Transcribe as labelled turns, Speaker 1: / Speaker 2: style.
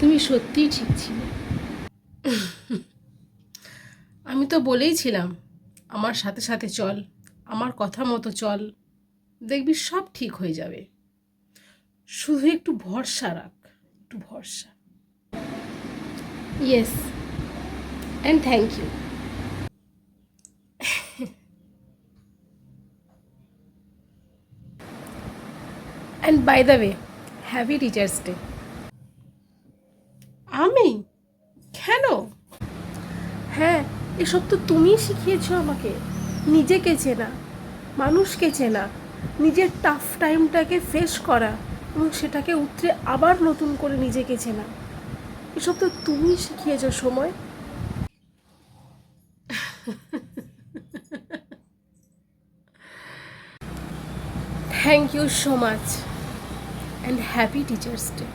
Speaker 1: তুমি সত্যিই ঠিক ছিলে। আমি তো বলেইছিলাম আমার সাথে সাথে চল, আমার কথা মতো চল, দেখবি সব ঠিক হয়ে যাবে। শুধু একটু ভরসা রাখ, একটু ভরসা। Yes and thank you and by the way happy teachers day আমি কেন? হ্যাঁ এসব তো তুমিই শিখিয়েছো আমাকে। নিজেকে চেনা মানুষকে চেনা নিজের টাফ টাইমটাকে ফেস করা এবং সেটাকে উতরে আবার নতুন করে নিজেকে চেনা। এসব তো তুমিই শিখিয়েছো সময়। Thank you so much and happy teachers day